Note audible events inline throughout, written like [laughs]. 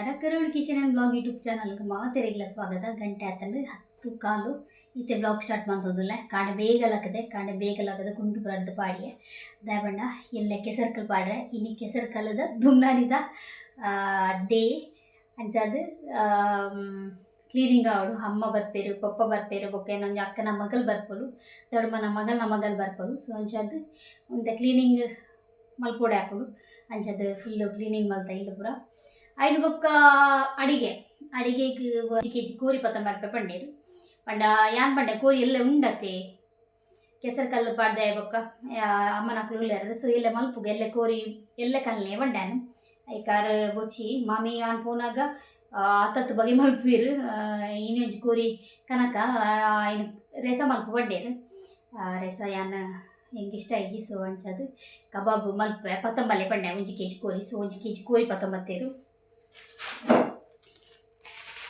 ನಮಸ್ಕಾರ Karoli kitchen and blog YouTube ಚಾನಲ್ಗೆ ಮಾತೆರೆಗ್ಲ ಸ್ವಾಗತ. ಗಂಟೆ ಹತ್ತಂದ್ರೆ ಹತ್ತು ಕಾಲು ಇತ್ತೆ ಬ್ಲಾಗ್ ಸ್ಟಾರ್ಟ್ ಮಾಡ್ತೋದಿಲ್ಲ. ಕಾಂಡೆ ಬೇಗ ಲಕ್ಕದೆ ಕಾಂಡೆ ಬೇಗ ಲಕ್ಕದ ಕುಂಟು ಬರದ ಪಾಡಿಯ. ದಯಬಣ್ಣ ಎಲ್ಲ ಕೆಸರು ಪಾಡ್ರೆ. ಇನ್ನು ಕೆಸರು ಕಲ್ಲದ ದುಮ್ನಾನಿದ ಡೇ ಅಂಚಾದ ಕ್ಲೀನಿಂಗ್ ಅವಳು ಅಮ್ಮ ಬರ್ಪೇರು, ಪಪ್ಪ ಬರ್ಪೇರು, ಬೊಕ್ಕೆ ನನ್ನ ಅಕ್ಕನ ಮಗಲ್ ಬರ್ಪಲು ದೊಡ್ಡಮ್ಮನ ಮಗಲ್ನ ಮಗಲ್ ಬರ್ಪಲು. ಸೊ ಅಂಚಾದ ಒಂದು ಕ್ಲೀನಿಂಗ್ ಮಲ್ಪೋಡೆ ಹಾಕೋಡು ಅಂಚದು ಫುಲ್ಲು ಕ್ಲೀನಿಂಗ್ ಮಲ್ತ ಇಲ್ಲ ಪೂರ. ಐನು ಬೊಕ್ಕ ಅಡಿಗೆ ಅಡಿಗೆಗ್ ಒಂದು ಕೆ ಜಿ ಕೋರಿ ಪತ್ತ ಮರ್ಪೆ ಪಂಡೇರು ಪಂಡ ಯಾನ್ ಪಂಡೆ ಕೋರಿ ಎಲ್ಲ ಉಂಡತೆ ಕೆಸರು ಕಲ್ಲು ಪಾಡ್ದೆ ಬೊಕ್ಕ ಯಾ- ಅಮ್ಮನ ಮಕ್ಕಳು ಉಳ್ಳಾರ ಸೊ ಎಲ್ಲ ಮಲ್ಪುಗ ಎಲ್ಲ ಕೋರಿ ಎಲ್ಲ ಕಲ್ಲೇ ಬಂಡಾನು ಐಕಾರ್ ಬೊಚ್ಚಿ ಮಾಮಿ ಯಾನ್ ಪೋನಾಗ ಹತ್ತತ್ತು ಬಗೆ ಮಲ್ಪುವಿರು ಇನ್ನೊಂಜಿ ಕೋರಿ ಕನಕ ಇನ್ನು ರೆಸ ಮಲ್ಪು ಬಡ್ಡೇರು ರೆಸ ಯಾನ್ ಹೆಂಗೆ ಇಷ್ಟ ಐಜಿ ಸೊ ಅಂಚದು ಕಬಾಬ್ ಮಲ್ಪೆ ಪತ್ತೊಂಬಲ್ಲೆ ಪಂಡೆ ಒಂಜಿ ಕೆ ಜಿ ಕೋರಿ ಸೊ ಒಂಜಿ ಕೆ ಜಿ ಕೋರಿ ಪತ್ತೊಂಬತ್ತೇರು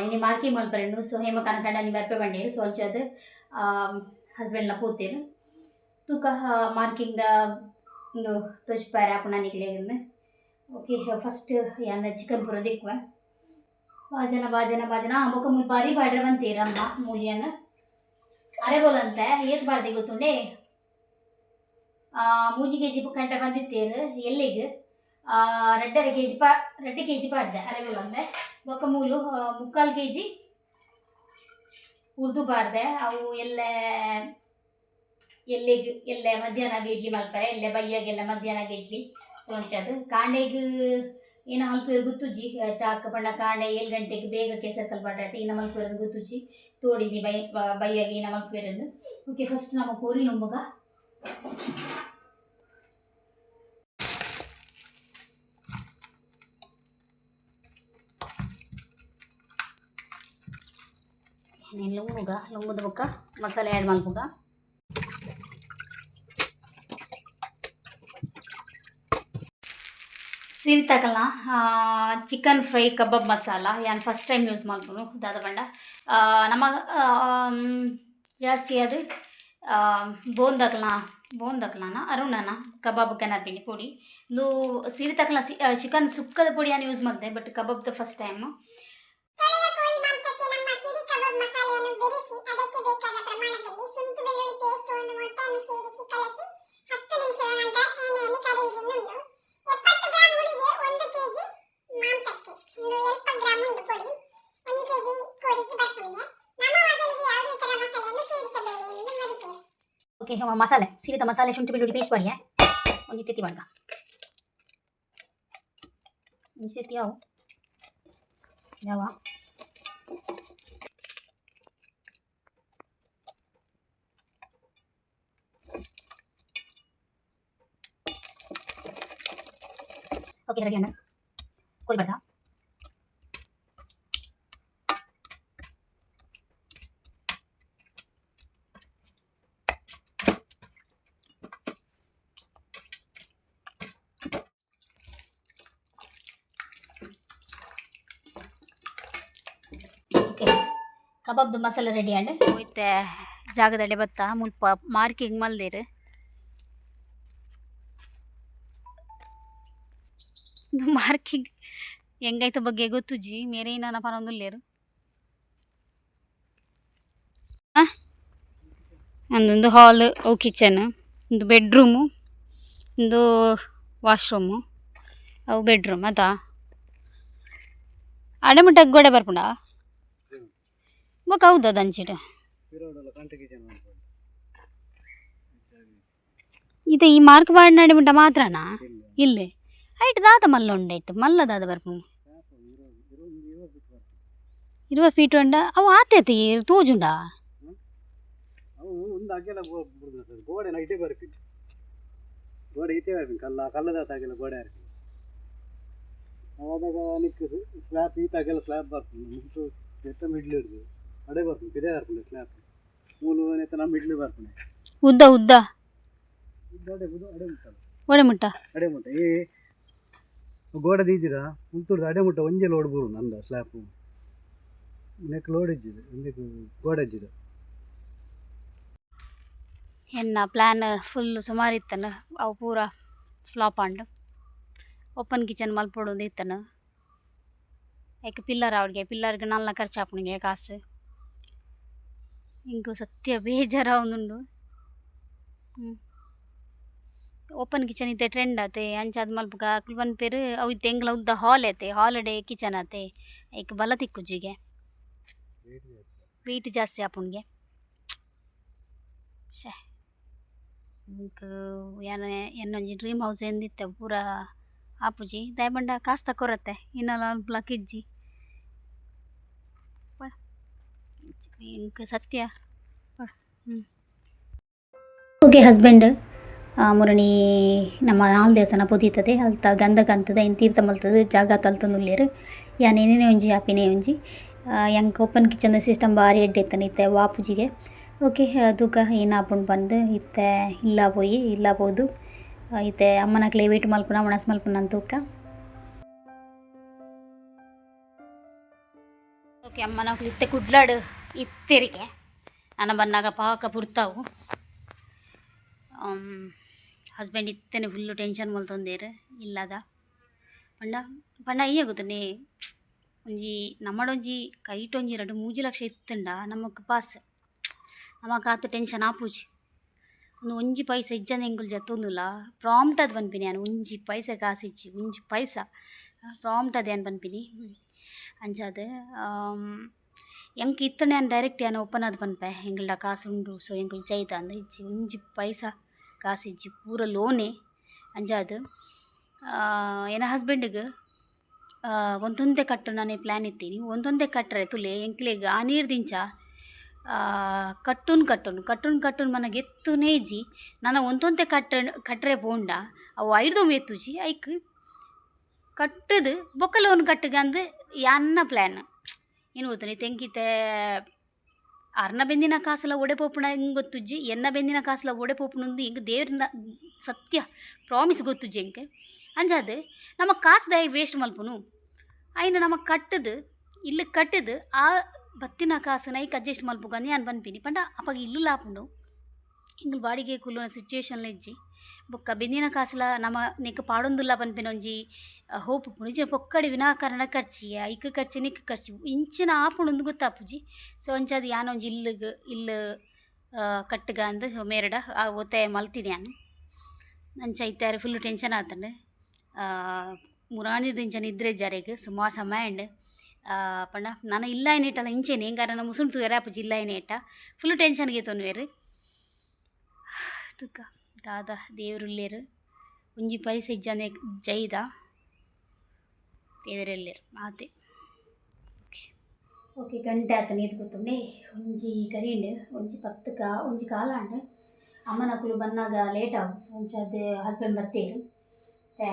ಇನ್ನು ಮಾರ್ಕಿ ಮಲ್ಪರೆಂಡು ಸೊ ಹೇಮ ಕನಕಂಡ ನೀವು ಬರ್ಪೆ ಬಂಡೇರು ಸೊ ಅಂಚದು ಹಸ್ಬೆಂಡ್ನ ಪೂತೇರು ತೂಕ ಮಾರ್ಕಿಂಗ್ ಒಂದು ತೊಜ್ಪಾರ ಪುನಃ ನಿಕ್ಲೇಗಿಂದು ಓಕೆ ಫಸ್ಟ್ ಯಾನ ಚಿಕನ್ ಪೂರ ದಿಕ್ಕುವ ಬಾಜನ ಬಾಜನ ಬಾಜನ ಬೊಕ್ಕ ಮೂರು ಬಾರಿ ಬಾಡ್ರೆ ಬಂತೀರಮ್ಮ ಮೂಲಿಯನ್ನ ಅರೆ ಬೋಲಂತೆ ಏತ್ ಬಾರ್ದೆ ಗೊತ್ತುಂಡೆ ಆ, ಮೂಜಿ ಕೆ ಜಿ ಕಂಟ ಬಂದಿತ್ತೇರು ಎಲ್ಲಿಗೆ ರೆಡ್ ಕೆ ಜಿ ಪಾಡ್ದೆ ಅರೆ ಬಂದೆ ಬೊಕ್ಕ ಮೂಲು ಆ, ಮುಕ್ಕಾಲು ಕೆ ಜಿ ಉರ್ದು ಬಾರ್ದೆ ಅವು ಎಲ್ಲ ಎಲ್ಲಿಗೆ ಎಲ್ಲ ಮಧ್ಯಾಹ್ನ ಇಡ್ಲಿ ಮಾಡ್ತಾರೆ ಎಲ್ಲ ಬೈಯಾಗೆಲ್ಲ ಮಧ್ಯಾಹ್ನ ಇಡ್ಲಿ. ಸೊ ಕಾಂಡೆಗೆ ಏನ ಮಲ್ಪುವೆರ್ ಗುತ್ತುಜಿ ಚಾಕ ಬಣ್ಣ ಕಾಂಡೆ ಏಳು ಗಂಟೆಗೆ ಬೇಗ ಕೆಸರು ಕಲ್ಪಟ್ರೆ ಇನ್ನ ಮಲ್ಪುವೆರ್ ಗುತ್ತುಜಿ ತೋಡಿನಿ ಬೈ ಬೈಯಾಗಿ ಇನ್ನ ಮಲ್ಪುವೆರಂದು ಓಕೆ ಫಸ್ಟ್ ನಮ್ಮ ಕೋರಿ ಲೊಂಬಗ ನೀನು ಲುಂಗುಗ ಲುಂಗದ ಬುಕ್ಕ, ಮಸಾಲೆ ಆ್ಯಡ್ ಮಾಡ್ಬೋಕ ಸೀರೆ ತಗೊಳ್ಳ ಚಿಕನ್ ಫ್ರೈ ಕಬಾಬ್ ಮಸಾಲ, ಯಾನ್ ಫಸ್ಟ್ ಟೈಮ್ ಯೂಸ್ ಮಾಡ್ಬೋದು ದಾದ ಬಂಡ. ನಮ್ಮ ಜಾಸ್ತಿ ಅದು ಬೋನ್ ತಗೊಳ್ಳ ಬೋನ್ ತಗೊಳ್ಳೋಣ ಅರುಣನ, ಕಬಾಬ್ ಕನಪಿನಿ ಪುಡಿ. ಇದು ಸೀರೆ ತಗೊಳ್ಳ ಚಿಕನ್ ಸುಕ್ಕದ ಪುಡಿಯನ್ನು ಯೂಸ್ ಮಾಡಿದೆ ಬಟ್ ಕಬಾಬ್ದು ಫಸ್ಟ್ ಟೈಮು ಓಕೆ ಮಸಾಲೆ ಸೀರಿತ ಮಸಾಲೆ ಶುಂಠಿ ಬೆಳ್ಳುಳ್ಳಿ ಪೇಸ್ಟ್ ಮಾಡಿ ಒಂದು ತೆತ್ತಿ ಮಾಡ್ಕ ಒಂದು ತೆತ್ತಿ ಯಾವ ಯಾವ ಓಕೆ ರೆಡಿ ಅಣ್ಣ ಕೋಲ್ ಕಬಾಬ್ದು ಮಸಾಲೆ ರೆಡಿ ಅಂಡ್ ಹೋಯ್ತೆ. ಜಾಗದಡೆ ಬತ್ತ? ಮುಲ್ಪ ಮಾರ್ಕಿಂಗ್ ಮಲ್ದೇರು. ಮಾರ್ಕಿಂಗ್ ಹೆಂಗೈತ ಬಗ್ಗೆ ಗೊತ್ತುಜಿ ಮೇರೆ ನನ್ನ ಪರೊಂದುಲ್ಲೇರು ಒಂದೊಂದು ಹಾಲ್ ಓ ಕಿಚನ್ ಒಂದು ಬೆಡ್ರೂಮು ಒಂದು ವಾಶ್ರೂಮು ಅವು ಬೆಡ್ರೂಮ್ ಅದಾ? ಅಡಮಿಟ್ಟಾಗ ಗೋಡೆ ಬರ್ಪುಂಡ? ಬೊಕ್ಕ ಹೌದಾ ದಂಚಿಡ ಈ ಮಾರ್ಕ್ ಬಾಡ್ ನಡೆ ಉಂಟ ಮಾತ್ರನಾ? ಇಲ್ಲೇ. ಐಟ್ ದಾತ ಮಲ್ಲ ಉಂಡೈಟ್ ಮಲ್ಲ ದಾದ ಬರ್ಪು ಇರುವ ಫೀಟ್ ಉಂಡ? ಅವು ಆತೈತಿ ತೂಜುಂಡ ಗೋಡೆ ನೈಟೇ ಬರ್ಪಿದ್ದು ಗೋಡೆ ಈತೆ ಬರ್ಪಿನ್ ಕಲ್ಲ ಕಲ್ಲದ ಆಗೆಲ್ಲ ಗೋಡೆ ಹಾರ್ಪಿನ್ ಅವಾಗ ನಿಕ್ಕದು ಸ್ಲ್ಯಾಬ್ ಈತಾಗೆಲ್ಲ ಸ್ಲ್ಯಾಬ್ ಬರ್ತದೆ ಮುಗಿಸು ಎತ್ತ ಮಿಡ್ಲ್ ಹಿಡಿದು. ಅಡೆ ಪಿದೆ ಸ್ಲ್ಯಾಬ್ ಮೂಲು ನಮ್ಮ ಬರ್ತದೆ. ಉದ್ದ ಉದ್ದ? ಇದು ಅಡೆ ಅಡೆ ಒಡೆ ಮುಟ್ಟ? ಅಡೆ ಮುಟ್ಟ ಏ ಗೋಡೆ ದೀಜಿರ? ಮುಂತುಡ್ದು ಅಡೆ ಮುಟ್ಟ ಒಂಜೆ ಲೋಡ್ ಬರು ನಂದ ಸ್ಲ್ಯಾಪ್ ನೆಕ್ ಲೋಡ್ ಇಜ್ಜಿದೆ ಒಂದಕ್ಕೆ ಗೋಡೆ ಇಜ್ಜಿದೆ. ಎನ್ನ ಪ್ಲ್ಯಾನ್ ಫುಲ್ ಸುಮಾರು ಇತ್ತನ? ಅವು ಪೂರ ಫ್ಲಾಪ್ ಆಂಡ್. ಓಪನ್ ಕಿಚನ್ ಮಲ್ಪೊಡೋದು ಇತ್ತನ? ಯಾಕೆ ಪಿಲ್ಲರ್ ಅವ್ರಿಗೆ ಪಿಲ್ಲರ್ಗೆ ನಲ್ಲ ಖರ್ಚು ಹಾಪಣಿಗೆ ಕಾಸು ಇಂಕು ಸತ್ಯ ಬೇಜಾರ ಒಂದುಂಡು ಓಪನ್ ಕಿಚನ್ ಇತ್ತೆ ಟ್ರೆಂಡ್ ಆತೆ ಅಂಚಾದ ಮಲ್ಪಗ ಕುಲ್ವನ್ ಪೇರು ಅವು ಇತ್ತೆ ಎಂಗ್ಲ ಉದ್ದ ಹಾಲ್ ಐತೆ ಹಾಲಿಡೇ ಕಿಚನ್ ಆತೆ ಐಕ್ ಬಲ ತಿಕ್ಕುಜಿಗೆ ವೆಯ್ಟ್ ಜಾಸ್ತಿ ಆಪುಣ್ಗೆ ಶೇ ಇಂಕ್ ಏನ ಏನೊಂಜಿ ಡ್ರೀಮ್ ಹೌಸ್ ಎಂದಿತ್ತೆ ಪೂರ ಆಪುಜಿ ದಯಬಂಡ ಕಾಸು ತಕೊರತ್ತೆ ಇನ್ನಲ್ಲ ಬ್ಲಾಕ್ ಇಜ್ಜಿ ಇಂಕ್ ಸತ್ಯ? ಓಕೆ ಹಸ್ಬೆಂಡ್ ಮುರಣಿ ನಮ್ಮ ನಾಲ್ ದೇವಸ್ಥಾನ ಪೊದೀತದೆ ಅಲ್ತ ಗಂಧ ಅಂತದ ಇನ್ ತೀರ್ಥ ಮಲ್ತದ ಜಾಗ ತಲ್ತನುಲ್ಲೇರು ಯಾನ್ ಏನೇನೇ ಒಂಜಿ ಆಪಿನೇ ಒಂಜಿ ಹೆಂಗೆ ಓಪನ್ ಕಿಚನ್ ಸಿಸ್ಟಮ್ ಬಾರಿ ಎಡ್ಡೆ ಇತ್ತೆ ವಾಪುಜಿಗೆ. ಓಕೆ ತೂಕ ಏನಾಪುಂಡು ಬಂದು ಇತ್ತೆ ಇಲ್ಲ ಪೋಯಿ ಇಲ್ಲ ಪೋದು. ಇತ್ತೆ ಅಮ್ಮನಕ್ಲೆ ವೇಟ್ ಮಲ್ಪುನ ಒಣಸ್ ಮಲ್ಪುನ ತೂಕ ಓಕೆ ಅಮ್ಮನಕ್ಲೆ ಇತ್ತೆ ಕುಡ್ಲಾಡು. ಇತ್ತೆರಿಗೆ. ನನ್ನ ಬಂದಾಗ ಪಾಕ ಪುಡ್ತಾವು ಹಸ್ಬೆಂಡ್ ಇತ್ತೇನೆ ಫುಲ್ಲು ಟೆನ್ಷನ್ ಮಲ್ತೊಂದೇರು ಇಲ್ಲದ. ಪಂಡ ಪಂಡ ಈ ಆಗುತ್ತೆ ಒಂಜಿ, ನಮ್ಮಡೊಂಜಿ ಕೈಟೊಂಜಿ ಎರಡು ಮೂಜಿ ಲಕ್ಷ ಇತ್ತಂಡ ನಮಗೆ ಪಾಸ್. ನಮಕ್ ಆತ ಟೆನ್ಷನ್ ಆಪೂಜಿ ಒಂದು ಒಂಜಿ ಪೈಸ ಇಜ್ಜಂದ ಎಂಗುಲ್ ಜತ್ತೊಂದುಲ್ಲ ಪ್ರಾಮ್ಟ್ ಅದು ನಾನು, ಒಂಜಿ ಪೈಸೆ ಕಾಸಿಜ್ಜಿ ಒಂಜಿ ಪೈಸ. ಪ್ರಾಮ್ಟ್ ಅದೇನು ಪನ್ಪಿನಿ ಅಂಚಾದ ಎಂಕ್ ಇತ್ತನೆ ನಾನು ಡೈರೆಕ್ಟ್ ಯಾನ ಓಪನ್ ಅದು ಪನ್ಪೆ ಎಂಗಲ್ಡ ಕಾಸು ಉಂಡು ಸೊ ಎಂಕುಲ್ ಜೈತ ಅಂದ್ರೆ ಇಜ್ಜಿ ಒಂಜಿ ಪೈಸ, ಕಾಸು ಇಜ್ಜಿ ಪೂರ ಲೋನೇ ಅಂಜಾದ ಏನ ಹಸ್ಬೆಂಡಿಗೆ ಒಂದೊಂದೇ ಕಟ್ಟು ನಾನೇ ಪ್ಲ್ಯಾನ್ ಇತ್ತೀನಿ ಒಂದೊಂದೇ ಕಟ್ಟರೆ ತುಲೆ ಎಂಕ್ಲೆಗ್ ಆ ನೀರು ದಿಂಚ ಕಟ್ಟುನ್ ಕಟ್ಟುನ್ ಕಟ್ಟುನ್ ಕಟ್ಟುನ್ ಮನಗೆ ಎತ್ತುನೇ ಇಜ್ಜಿ. ನಾನು ಒಂದೊಂದೇ ಕಟ್ಟ ಕಟ್ಟರೆ ಪೋಂಡ, ಅವು ಐದು ಎತ್ತುಜಿ ಐಕ್ ಕಟ್ಟದು ಬೊಕ್ಕಲ ಲೋನ್ ಕಟ್ಟಗೆ ಅಂದು ಯಾನ್ನ ಪ್ಲ್ಯಾನ್ ಏನು ಗೊತ್ತು ನೀ ತೆಂಕಿತೆ ಅರ್ನ ಬೆಂದಿನ ಕಾಸಲ ಒಡೆ ಪೋಪುಣ ಹಿಂಗೆ ಗೊತ್ತುಜ್ಜಿ ಎನ್ನ ಬೆಂದಿನ ಕಾಸಲ ಒಡೆ ಪೋಪುಣಂದು ಹಿಂಗೆ ದೇವ್ರನ್ನ ಸತ್ಯ ಪ್ರಾಮಿಸ್ ಗೊತ್ತುಜ್ಜಿ ಹೆಂಗೆ ಅಂಜಾದು ನಮ್ಮ ಕಾಸು ದಯ ವೇಸ್ಟ್ ಮಲ್ಪುನು ಐನ ನಮ್ಮ ಕಟ್ಟದು ಇಲ್ಲಿ ಕಟ್ಟದು ಆ ಬತ್ತಿನ ಕಾಸು ಐಕ್ ಅಡ್ಜಸ್ಟ್ ಮಲ್ಪುಗ ನಾನು ಪನ್ಪಿನಿ ಪಂಡ ಅಪ್ಪಾಗ ಇಲ್ಲು ಲಾಪುಂಡು ಹಿಂಗೆ ಬಾಡಿಗೆ ಕುಲ್ಲುನ ಸಿಚುವೇಶನ್ಲ ಇಜ್ಜಿ. ಬೊಕ್ಕ ಬೆಂದಿನ ಕಾಸಲ ನಮ್ಮ ನಿಕ್ಕ ಪಾಡೊಂದುಲ್ಲ ಪನ್ಪಿನ ಒಂಜಿ ಹೋಪು ಪುಣು ಇಜ್ಜಿನ ಪೊಕ್ಕಡೆ ವಿನಾಕಾರಣ ಖರ್ಚಿ ಐಕ್ ಖರ್ಚಿ ನಿಕ್ ಖರ್ಚಿ, ಇಂಚಿನ ಆಪುಣೊಂದು ಗೊತ್ತಾಪುಜಿ ಸೊ ಅಂಚಾದ ಯಾನೊಂಜಿ ಇಲ್ಲಿಗ್, ಇಲ್ಲ ಕಟ್ಟಗ ಅಂದು ಮೇರಡ, ಆ ಒತ್ತಾಯ ಮಲ್ತೀನಿ ನಾನು ಅಂಚ ಇತ್ತಾರೆ ಫುಲ್ಲು ಟೆನ್ಷನ್ ಆತಂಡು ಮುರಾಣಿದ ಇಂಚನ ಇದ್ರೆ ಜಾರಿಗೆ ಸುಮಾರು ಸಮಯ ಅಂಡ್ ಪಂಡ, ನಾನು ಇಲ್ಲ ಏನೇಟಲ್ಲ ಇಂಚೇನೆ ಹೆಂಗಾರ ನಮ್ಮ ಮುಸುಂಟು ತುಯರಾಪುಜಿ ಇಲ್ಲ ಏನೇಟ ಫುಲ್ ಟೆನ್ಷನ್ಗೆ ತೊನ್ವೇರು. ತುಕ್ಕ ದಾದ ದೇವರುಲ್ಲೇರು ಒಂಜಿ ಪೈಸೆ ಇಜ್ಜನೆ ಜೈದ ದೇವರೆಲ್ಲೇರು ಮಾತೆ. ಓಕೆ. ಗಂಟೆ ಆತ ನೀರು ಗೊತ್ತುಂಡೆ. ಒಂಜಿ ಕರಿಂಡು ಒಂಜಿ ಪತ್ತು ಕಾ ಒಂಜಿ ಕಾಲ ಅಂಡೆ ಅಮ್ಮನಕುಲು ಬಂದಾಗ ಲೇಟ್ ಸೊ ಒಂಚ ಅದು ಹಸ್ಬೆಂಡ್ ಬತ್ತೇರು. ಮತ್ತೆ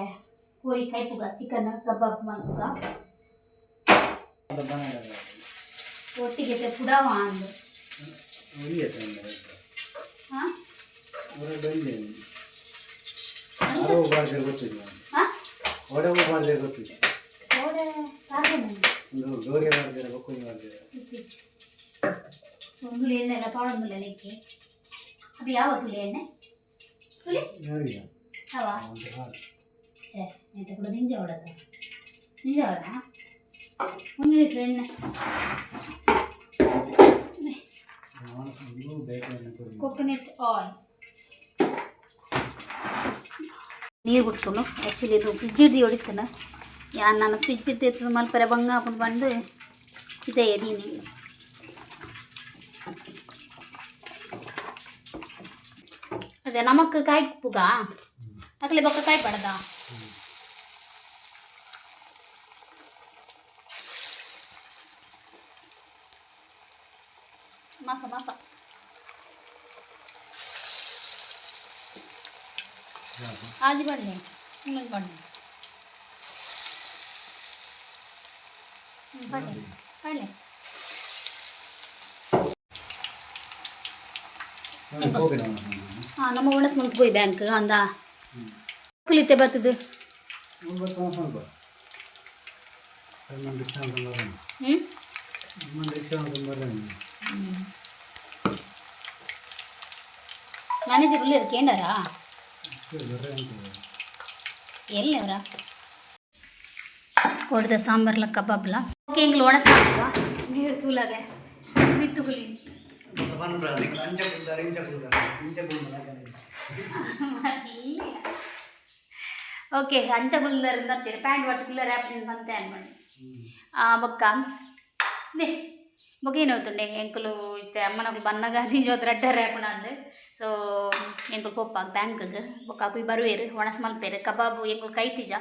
ಕೋರಿ ಕೈಪುಗ ಚಿಕನ್ ಕಬಾಬ್ ಮಲ್ಪುಗ ಒಟ್ಟಿಗೆ ಪುಡವಾ ಪುಡಾವ ಅಂದು. ಹಾಂ ಗೊತ್ತಿಲ್ಲ ಹಾಂ ಒಡವು ಮಾಡಿದ್ರೆ ಗೊತ್ತಿಲ್ಲ ಓಡೆ ಸಾಧನೆ ಒಂದು ಗೌರಿ ಮಾಡಿದ್ರೆ ಬೊಕ್ಕುನಿ ಮಾಡಿದ್ರೆ ಸೊಂದುಲಿ ಎಣ್ಣೆ ಎಲ್ಲ ಪಾಡೊಂದುಲ್ಲ ಲೆಕ್ಕೆ ಅದು ಯಾವ ತುಳಿ ಎಣ್ಣೆ ತುಳಿ ಯಾರಿಗೆ ಅವ ಒಂದು ಹಾಲು ಛೇ ಎಂತ ಕೂಡ ನಿಂಜ ಹೊಡದ ನಿಂಜ ಹೊಡ ಒಂದು ನೀರು ಬಿಡ್ತನು ಆ್ಯಕ್ಚುಲಿ ಇದು ಫ್ರಿಜ್ ಹಿಡ್ದು ಹೊಡಿತಾನ ಯಾ ನಾನು ಫ್ರಿಜ್ ಇರ್ತಿತ್ತು ಮಲ್ಪರೆ ಬಂಗ ಹಾಕೊಂಡು ಬಂದು ಇದೆ ಎದೀನಿ ಅದೇ ನಮಕ್ ಕಾಯಿ ಪುಗ ಅಕ್ಲೆ ಬೊಕ್ಕ ಕಾಯಿ ಪಡದ ಮಾಸ ಮಾಸ ಆಜಿ ಬಣ್ಣೆ ಇನ್ನೊಂದು ಬಣ್ಣೆ ಪಡ್ಲೆ ಪಡ್ಲೆ ಹೋಗಿ ಹಾಂ ನಮ್ಮ ಒಣಸ್ ಮಂತ್ போய் ಬ್ಯಾಂಕ್ ಅಂದ ಕುಲಿತೆ ಬರ್ತದೆ ನಾನು ರಿಕ್ಷಾ ಅಂತ ಬರೋಣ ಎಲ್ಲೆವ್ರ ಹೊಡೆದ ಸಾಂಬಾರ್ಲ ಕಬಾಬ್ಲ ಓಕೆ ಹಿಂಗೆ ಲೋಣ ಸಾಂಬಾರ ಮೇರು ತೂಲಾಗೆ ಬಿತ್ತುಗುಲಿ ಓಕೆ ಹಂಚಗುಲ್ದರಿಂದ ಪ್ಯಾಂಟ್ ಪರ್ಟಿಕ್ಯುಲರ್ ಆಪ್ಷನ್ ಬಂತೆ ಅನ್ಬಂడి బొక్క దే బొగ్గేనవుతుండే ఎంకులు ఇస్తే అమ్మ నాకు బన్నగా నీ జోతరట్టారు రేపడా ಸೊ ಎಂಕುಲು ಪೊಪ್ಪ ಬ್ಯಾಂಕ್ಗೆ ಬೊಕ್ಕ ಅಕ್ಲು ಬರುವೇರು ಒಣಸ್ ಮಲ್ಪೇರು ಕಬಾಬು ಎಂಕುಲು ಕೈತಿಜ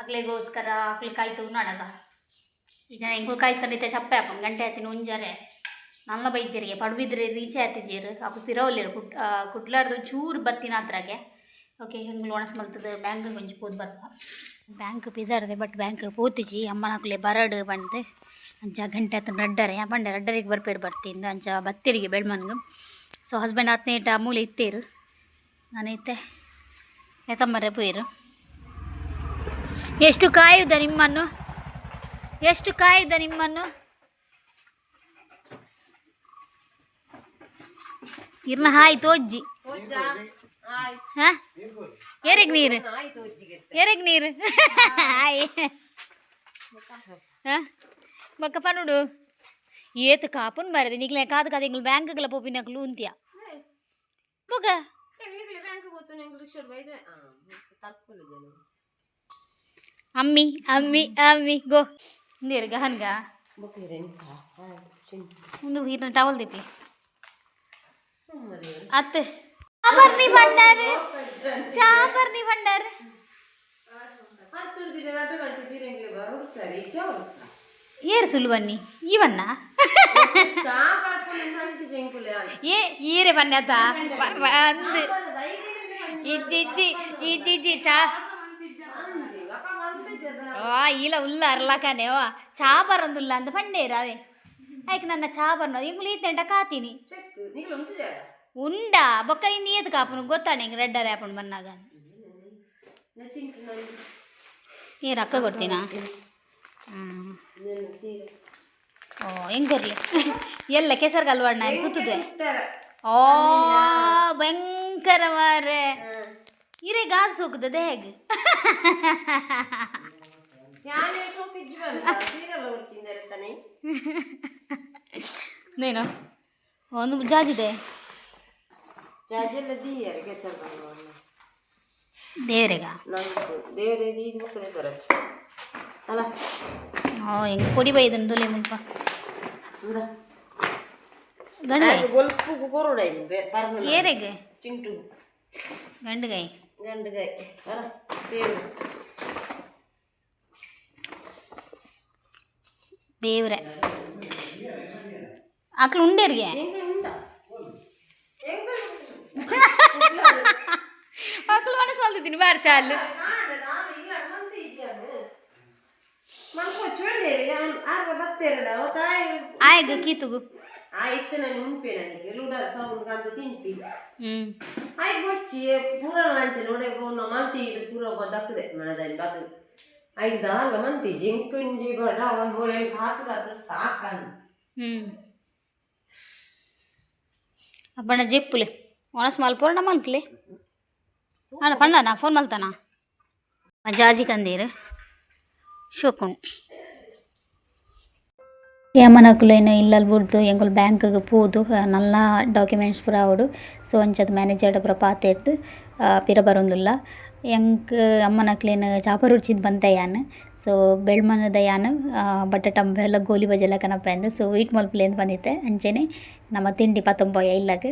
ಅಗ್ಲೆಗೋಸ್ಕರ ಅಕ್ಲು ಕಾಯ್ತು ನಡಗ ಈ ಜನ ಎಂಕುಲು ಕಾಯ್ತಂಡಿತ್ತೆ ಚಪ್ಪೆ ಹಾಕೊಂಡು ಗಂಟೆ ಹತ್ತಿನ ಉಂಜರೆ. ನಲ್ಲ ಬೈಜರಿಗೆ ಪಡುವಿದ್ರೆ ರೀಚೆ ಹತ್ತಿಜೇರು ಅಪ್ಪ ಪಿರೋಲಿರು ಕುಟ್ ಕುಟ್ಲಾರ್ದು ಚೂರು ಬತ್ತಿನ ಹತ್ರಾಗೆ ಓಕೆ ಹೆಂಗೆ ಒಣಸ್ ಮಲ್ತದ ಬ್ಯಾಂಕ್ ಕೊಂಚ ಪೋದು ಬರ್ಪ. ಬ್ಯಾಂಕ್ ಪಿದಾರ್ದೆ ಬಟ್ ಬ್ಯಾಂಕ್ ಪೋತಿಜಿ. ಅಮ್ಮನಕ್ಲೆ ಬರಡು ಬಂದು. ಅಂಚ ಗಂಟೆ ಹತ್ತಿನ ರಡ್ಡರೆ. ಪಂಡೆ ರಡ್ಡರಿಗೆ ಬರ್ಪೇರು ಬರ್ತಿಂದ. ಅಂಚ ಬತ್ತಿರಿಗೆ ಬೆಳ್ಮನ್ಗೆ. ಸೊ ಹಸ್ಬೆಂಡ್ ಹತ್ತನೇಟ ಮೂಲೆ ಇತ್ತೇರು. ನಾನೈತೆ ಎತ್ತಮ್ಮರೆ ಪೋಯಿರು. ಎಷ್ಟು ಕಾಯುದ ನಿಮ್ಮನ್ನು? ಎಷ್ಟು ಕಾಯುದ ನಿಮ್ಮನ್ನು? ಇರ್ನ ಹಾಯ್ ತೋಜ್ಜಿ ಹಾ? ಎರೆಗ್ ನೀರು? ಎರೆಗ್ ನೀರು? [laughs] ಹಾಯ್ ಹಾ? ಮಕ್ಕ ಪನ್ನುಡು ಏತು ಕಾಪುನ್ ಬರದೆ ನಿಕ್ಲೆ ಕಾದು ಕಾದು ಎಂಗ್ಳು ಬ್ಯಾಂಕ್ಗಳ ಪೋಪಿನಕ್ಲು ಉಂತ್ಯ ಬೊಕ ಅಮ್ಮಿ ಅಮ್ಮಿ ಅಮ್ಮಿ ಗೋ ನೀರು ಗಹನ್ಗ ಒಂದು ಹೀರ್ನ ಟವಲ್ ದಿಪ್ಪಿ ಅತ್ತೆ ಚಾಪರ್ನಿ ಭಂಡಾರ ಚಾಪರ್ನಿ ಭಂಡಾರ ಏರು ಸುಲುವನ್ನಿ ಇವನ್ನ ఏ ఈరే పన్నేత అంది. ఇచ్చి ఇచ్చి ఇచ్చి ఇచ్చి చా. ఇలా ఉల్ల అర్లాకానేవో చాపర్ ఉంది ఉల్ల అంత పండేరు అవి అయితే నన్న చాపర్ ఇంకులు ఈ తింట కాతిని. ఉండా. బొక్క నిన్ను ఈత కాపు నువ్వు గొత్తాడు ఇంక రెడ్డ రేపండి మన్నా కానీ ఏ రక్క కొడుతున్నా ಓ ಹೆಂಗೆ ಎಲ್ಲ ಎಲ್ಲ ಕೆಸರು ಕಲ್ವಣ್ಣ ತುತ್ತುದೆ? ಓ ಭಯಂಕರ ಮಾರೆ ಇರೇ ಗಾಜು ಸೋಕುತ್ತದೆ ಹೇಗೆ? ನೀನು? ಒಂದು ಜಾಜಿದೆ? ದೇವ್ರಿಗ? ಓ ಹೆಂಗೆ ಕೊಡಿ ಬೈದನ್ ದುಲೆ ಮುಲ್ಪ ಗಂಡಗೈ ಏರೆಗೆ ಚಿಂಟು ಗಂಡಗೈ ಗಂಡಗಾಯಿ ಅಲ್ಲ ಬೇವು ದೇವ್ರೆ ಆಕಳು ಉಂಡೇರಿಗೆ ಆಕಳು ಮನಸ್ಸು ಹೊಲ್ತಿದ್ದೀನಿ ಬಾರ್ ಚಾಲು ಆಯ್ಗ ಕೀತುಗು. ಆಯ್ತು ನಾನು ಉಂಪೆ ನನಗೆ. ಲೂಡರ್ ಸೌಂಡ್ ಕಂದು ತಿಂಪಿ ಹ್ಮ್. ಆಯ್ತು ಬೊಚ್ಚಿ ಪೂರ ಲಂಚ ನೋಡೆ ಗೋನ ಮಂತಿ ಇದು ಪೂರ ಬದಕದೆ ಮನದಲ್ಲಿ ಬದು ದಾಲ ಮಂತಿ ಜಿಂಕುಂಜಿ ಬಡ ಒಂದು ಮೂಲೆ ಹಾಕದ ಸಾಕಣ. ಹ್ಮ್. ಅಪ್ಪಣ್ಣ ಜೆಪ್ಪುಲೆ. ಒಣಸ್ ಮಲ್ಪೋರ್ಣ ಮಲ್ಪಲೆ ಅಣ್ಣ ನಾ ಫೋನ್ ಮಲ್ತಾನ? ಜಾಜಿ ಕಂದೀರು ಶೋಕುಣ್. ఏమనకులైన ఇళ్ళలు బుడ్దు ఎంకులు బ్యాంకుకు పోదు నల్ల డాక్యుమెంట్స్ ಪೂರ ಆವಡು ಸೊ ಅಂಚದ ಮ್ಯಾನೇಜರ್ ಪೂರ ಪಾತೆರ್ದು ಪಿರ ಬರೊಂದುಲ್ಲ ಎಂಕ್ ಅಮ್ಮನಕ್ಲೇನು ಚಾಪರ್ ಉಡ್ಚಿದ್ ಬಂತ ಯಾನ್ ಸೊ ಬೆಳ್ಮನದ ಯಾನ್ ಬಟಾಟ ಎಲ್ಲ ಗೋಲಿ ಬಜೆಲ್ಲ ಕನಪ ಸೊ ವೀಟ್ ಮಲ್ಪಲೇಂದು ಬಂದಿತ್ತೆ ಅಂಚೆನೆ ನಮ್ಮ ತಿಂಡಿ ಪತ್ತೊಂಬೊಯ ಇಲ್ಲಗೆ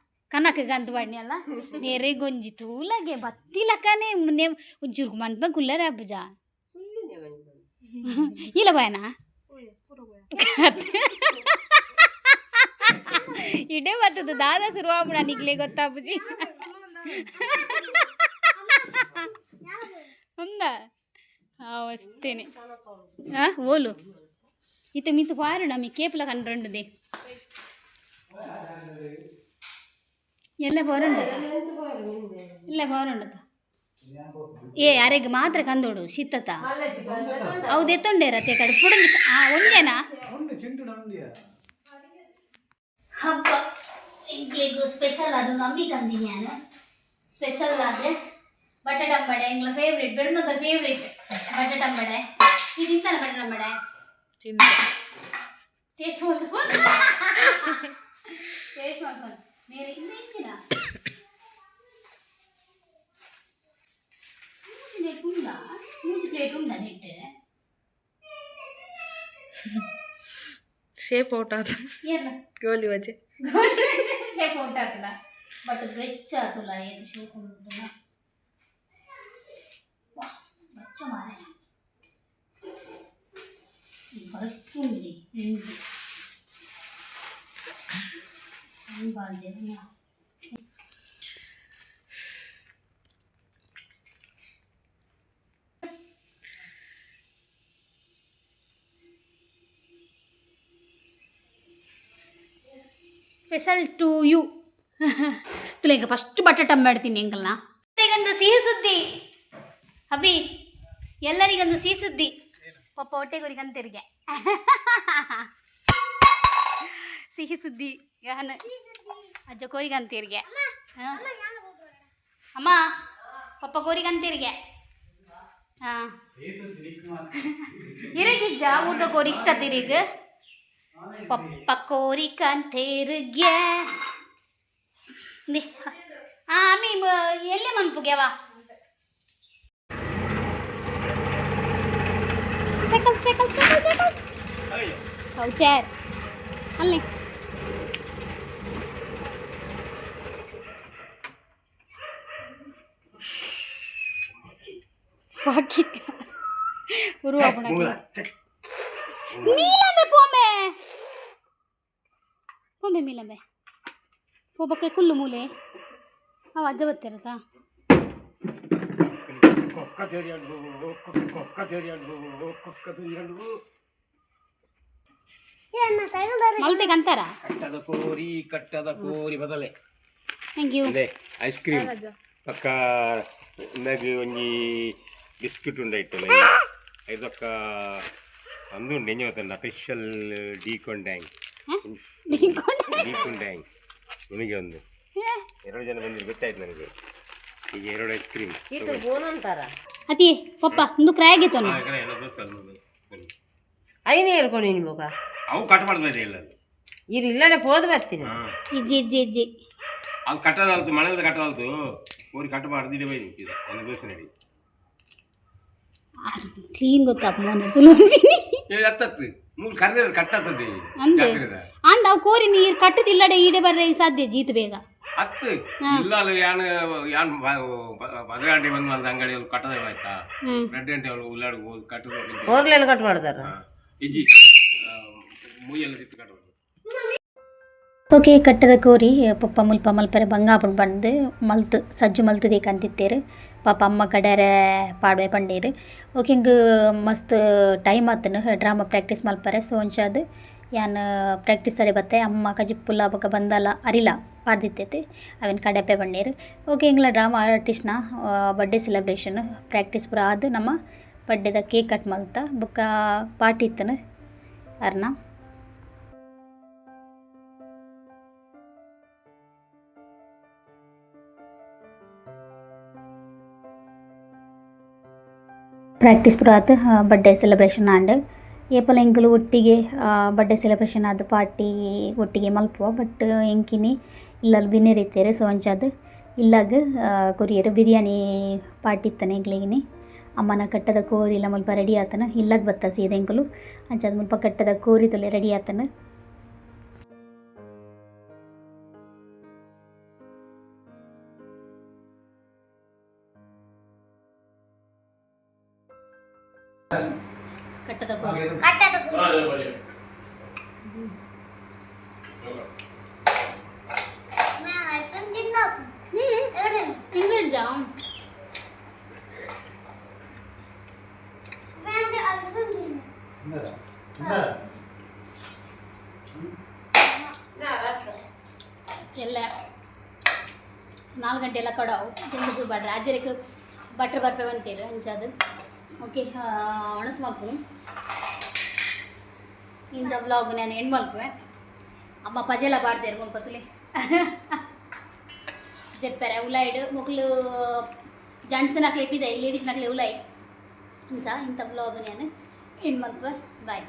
ಕನಕ ಗಂತ ಬಣ್ಣಿ ಅಲ್ಲ ಮೇರೆ ಗೊಂಜಿ ತೂಲಾಗೆ ಬತ್ತಿಲಕ್ಕನೆ ಮುನ್ನೆ ಒಂಚೂರು ಮನ್ಪ ಕುಲ್ಲರ ಹಬ್ಬಜ ಹುಲ್ಲಿನೇ ಬಂದು ಇಲ್ಲ ಬಾಯನಾ ಇಡೇ ಬರ್ತದ ದಾದ ಶುರುವಾಗ್ಬಿಡ ನಿಗ್ಲೆ ಗೊತ್ತಾಪುಜಿ ఉందా వస్తేనే ఆ, ఓలు ఇత మీతో పారుణ మీ కేపుల కన్ రెండుది ಎಲ್ಲ ಬೋರುಂಡದ ಇಲ್ಲ ಬೋರುಂಡದ ಏ ಯಾರಿಗೆ ಮಾತ್ರ ಕಂದೋಡು ಶೀತತ ಹೌದು ಎತ್ತೊಂಡೇರ ತೇ ಕಡೆ ಪುಡಂಜಿ ಆ ಒಂದೇನಾ ಉಂಡು ಚಿಂಟು ಉಂಡಿಯ ಹಬ್ಬ ಇಂಕ್ಲಿಗೂ ಸ್ಪೆಷಲ್ ಅದು ಮಮ್ಮಿ ಕಂದಿನಿ ನಾನು ಸ್ಪೆಷಲ್ ಆದ್ರೆ ಬಟಾಟಂಬಡೆ ಎಂಗ್ಲ ಫೇವ್ರೇಟ್ ಬೆರ್ಮದ ಫೇವ್ರೇಟ್ ಬಟಾಟಂಬಡೆ ಇದು ತಿಂತಾನೆ ಬಟಾಟಂಬಡೆ ಟೇಸ್ಟ್ ಮಾಡ್ಕೊಂಡು ಟೇಸ್ಟ್ ಮಾಡ್ಕೊಂಡು ಬೇರೆ ಇನ್ನು ಹೆಚ್ಚಿನ ಮೂಜು ಪ್ಲೇಟ್ ಉಂಡ ಮೂಜು ಪ್ಲೇಟ್ ಉಂಡ ನೆಟ್ಟು ಶೇಪ್ ಔಟ್ ಆಯ್ತು ಏನ ಗೋಲಿ ವಜೆ ಶೇಪ್ ಔಟ್ ಆಗ್ತದ ಬಟ್ ಬೆಚ್ಚ ಆತಲ್ಲ ಏದು ಶೋಕೊಂಡು ಬಚ್ಚ ಮಾರೆ ಬರಟ್ಟುಂಡಿ ಹಿಂಡಿ ಬಾಳ್ದೆ ಸ್ಪೆಷಲ್ ಟು ಯು ತುಲ ಈಗ ಫಸ್ಟ್ ಬಟಾಟ ಮಾಡ್ತೀನಿ ಎಂಕಲ್ನ ಈಗೊಂದು ಸಿಹಿ ಸುದ್ದಿ ಅಭಿ ಎಲ್ಲರಿಗೊಂದು ಸಿಹಿ ಸುದ್ದಿ ಪಪ್ಪ ಹೊಟ್ಟೆಗೋರಿಗೆ ಅಂತಿರಿಗೆ ಸಿಹಿ ಸುದ್ದಿ. ಯಾನ ಅಜ್ಜ ಕೋರಿಗೆ ಅಂತಿರಿಗೆ ಅಮ್ಮ ಪಪ್ಪ ಕೋರಿಗೆ ಅಂತಿರಿಗೆ ಹಾಂ. ಇರಗಿಜ್ಜ ಊಟ ಕೋರಿ ಇಷ್ಟ ತಿರಿಗ. ಪಪ್ಪ ಕೋರಿ ಕಂತೇರಿಗೆ ದಿ ಆ ಅಮ್ಮಿ ಎಲ್ಲೆ ಮನ್ಪುಗ್ಯಾವ ಸೈಕಲ್ ಸೈಕಲ್ ಸೈಕಲ್ ಸೈಕಲ್. ಹೌ. ಚೇರ್. ಅಲ್ಲಿ. fucking உருவாக்குனாங்க நீலம்பே போமே போமே ಕುಲ್ಲು ಮೂಲೆ. ಅವ ಅಜ್ಜ ಬರ್ತಿರತ್ತ ಮಲ್ತೆಗೆ ಅಂತಾರ ಕಟ್ಟದ ಕೋರಿ ಕಟ್ಟದ ಕೋರಿ ಬದಲೆ. Thank you ice cream. ಪಕ್ಕ ಒಂಜಿ ಬಿಸ್ಕಿಟ್ ಉಂಡಾಯ್ತಲ್ಲ ಇದೊಕ್ಕ ಅಂದು ಉಂಡು ಎಂಜ ಗೊತ್ತಲ್ಲ ಸ್ಪೆಷಲ್ ಡೀಕೊಂಡ್ಯಾಂಗ್ ಡೀಕೊಂಡ್ಯಾಂಗ್ ನಿಮಗೆ ಒಂದು. ಎರಡು ಜನ ಬಂದಿದ್ದು ಗೊತ್ತಾಯ್ತು ನನಗೆ. ಈಗ ಎರಡು ಐಸ್ ಕ್ರೀಮ್ ಇದು ಅತಿ ಪಪ್ಪ ಒಂದು ಕ್ರಾಗಿತ್ತು ಐನೇ ಹೇಳ್ಕೊಂಡು ನಿಮಗ ಅವು ಕಟ್ ಮಾಡ್ಬೋದು ಇಲ್ಲ. ಇರು ಇಲ್ಲಡೆ ಹೋದ್ ಬರ್ತೀನಿ. ಇಜ್ಜಿ ಇಜ್ಜಿ ಇಜ್ಜಿ. ಅದು ಕಟ್ಟದಾಲ್ತು ಮಳೆದ ಕಟ್ಟದಾಲ್ತು ಊರಿ ಕಟ್ ಮಾಡಿದ್ರೆ ಬೈ ಬೇಕು ನಡಿ ಕ್ಲೀನ್ ಗೊತ್ತಪ್ಪ ಮೋನ ಅಂದೆ. ಅಂದ ಅವು ಕೋರಿ ನೀರು ಕಟ್ಟದಿಲ್ಲಡೆ ಈಡೆ ಬರ್ರೆ ಸಾಧ್ಯ ಜೀತ್ ಬೇಗ. ಹತ್ತು ಇಲ್ಲ ಯಾನ್ ಯಾನ್ ಯಾನ್ ಬದಲಾಂಡಿ ಬಂದು ಒಂದು ಅಂಗಡಿಯಲ್ಲಿ ಕಟ್ಟದ ಆಯ್ತಾ? ರೆಡ್ ಗಂಟೆ ಉಳ್ಳಾಡ್ ಹೋಗಿ ಕಟ್ಟದ ಹೋಗ್ಲೆಲ್ಲ ಕಟ್ ಮಾಡ್ತಾರ ಇಜ್ಜಿ ಮೂಯೆಲ್ಲ ಸಿಟ್ಟು ಕಟ್ಟೋದು ಓಕೆ ಕಟ್ಟದ ಕೋರಿ ಪಪ್ಪ ಮುಲ್ಪ ಮಲ್ಪರೆ ಬಂಗಾಪುಡ್ ಬಂದು ಮಲ್ತು ಸಜ್ಜು ಮಲ್ತದೆ ಕಂತಿತ್ತೇರು ಪಾಪ ಅಮ್ಮ ಕಡೆರೆ ಪಾಡ್ವೆ ಪಂಡೀರು ಓಕೆ ಹಿಂಗೆ ಮಸ್ತ್ ಟೈಮ್ ಆತನು ಡ್ರಾಮಾ ಪ್ರಾಕ್ಟೀಸ್ ಮಲ್ಪರೆ ಸೊ ಒಂಚದು ಯಾನ್ ಪ್ರಾಕ್ಟೀಸ್ ತಡೆ ಬತ್ತೆ ಅಮ್ಮ ಕಜಿ ಪುಲ್ಲ ಬಕ್ಕ ಬಂದಲ್ಲ ಅರಿಲ ಪಾಡ್ದಿತ್ತೈತಿ ಅವಿನ ಕಡೆಪೆ ಬಂಡೀರು ಓಕೆ ಹಿಂಗ್ಲ ಡ್ರಾಮಾ ಆರ್ಟಿಸ್ಟ್ನ ಬರ್ಡೇ ಸೆಲೆಬ್ರೇಷನ್ ಪ್ರಾಕ್ಟೀಸ್ ಪೂರ ಆದು ನಮ್ಮ ಬರ್ಡೇದ ಕೇಕ್ ಕಟ್ ಮಲ್ತ ಬೊಕ್ಕ ಪಾರ್ಟಿ ಇತ್ತನು ಅರ್ನ ಪ್ರಾಕ್ಟೀಸ್ ಪುರ ಆತು ಬರ್ಡೇ ಸೆಲೆಬ್ರೇಷನ್ ಆಂಡ್ ಏಪಲ ಎಂಕಲು ಒಟ್ಟಿಗೆ ಬಡ್ಡೆ ಸೆಲೆಬ್ರೇಷನ್ ಆದ ಪಾರ್ಟಿ ಒಟ್ಟಿಗೆ ಮಲ್ಪುವ. ಬಟ್ ಎಂಕಿನಿ ಇಲ್ಲಲ್ಲಿ ಬಿನ್ನೆರ್ ಇತ್ತೇರೆ ಸೊ ಅಂಚಾದ್ ಇಲ್ಲಾಗ ಕೊರಿಯರ್ ಬಿರಿಯಾನಿ ಪಾರ್ಟಿ ಇತ್ತನೆ ಎಂಕ್ಲಿಗಿನಿ ಅಮ್ಮನ ಕಟ್ಟದ ಕೋರಿ ಇಲ್ಲ ಮುಲ್ಪ ರೆಡಿ ಆತನ. ಇಲ್ಲಾಗ ಬತ್ತ ಸೀದ ಎಂಕಲು ಅಂಚಾದ ಮಲ್ಪ ಕಟ್ಟದ ಕೋರಿ ತೊಲೆ ರೆಡಿ ಆತನ. ಮ್ಯಾಗೆ ice cream ತಿನ್ನು. ಎಲ್ಲ ನಾಲ್ಕು ಗಂಟೆ ಎಲ್ಲ ಕಡಾವು ತಿಂದು ಬಡ್ರ ಅಜ್ಜರಿಗೆ ಬಟ್ರ್ ಬರ್ಪೆ ಅಂತೀರು ಅಂಚದು ಓಕೆ ಒಣಸ್ ಮಲ್ಪು ಇಂದ ವ್ಲಾಗ್ ನಾನು ಹೆಣ್ಣು ಮಲ್ಪುವೆ ಅಮ್ಮ ಪಜೆಲ್ಲ ಬಾಡ್ದೇರು ಮುಲ್ಪತ್ತುಲಿ చెప్పారు? ఉలాయిడు ముగ్గులు జెంట్స్ నాకు లేపిదే లేడీస్ నాకు లేవులాయి. ఇంత ఇంత బ్లాగ్ నేను ఎండ్ మల్ప బాయ్